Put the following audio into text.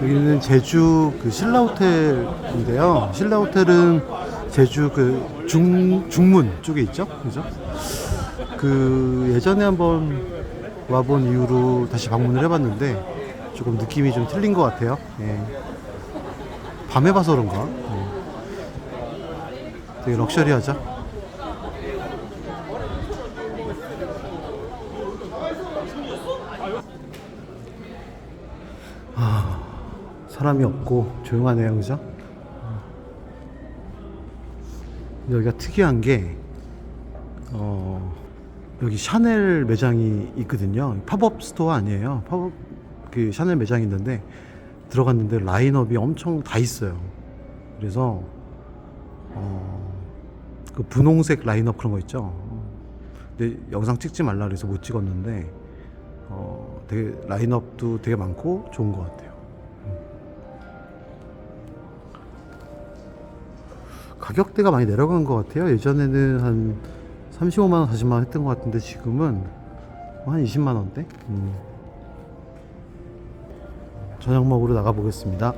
여기는 제주 그 신라 호텔인데요. 신라 호텔은 제주 그 중, 중문 쪽에 있죠. 그죠? 그 예전에 한번 와본 이후로 다시 방문을 해봤는데 조금 느낌이 좀 틀린 것 같아요. 예. 밤에 봐서 그런가? 예. 되게 럭셔리하죠? 아, 사람이 없고 조용하네요, 그죠? 여기가 특이한 게, 어, 여기 샤넬 매장이 있거든요. 팝업 스토어 아니에요. 팝업 그 샤넬 매장이 있는데 들어갔는데 라인업이 엄청 다 있어요. 그래서 어, 그 분홍색 라인업 그런 거 있죠. 근데 영상 찍지 말라 그래서 못 찍었는데 어, 되게 라인업도 되게 많고 좋은 것 같아요. 가격대가 많이 내려간 것 같아요. 예전에는 한 35만 원, 40만 원 했던 것 같은데 지금은 한 20만 원대? 음. 저녁 먹으러 나가 보겠습니다.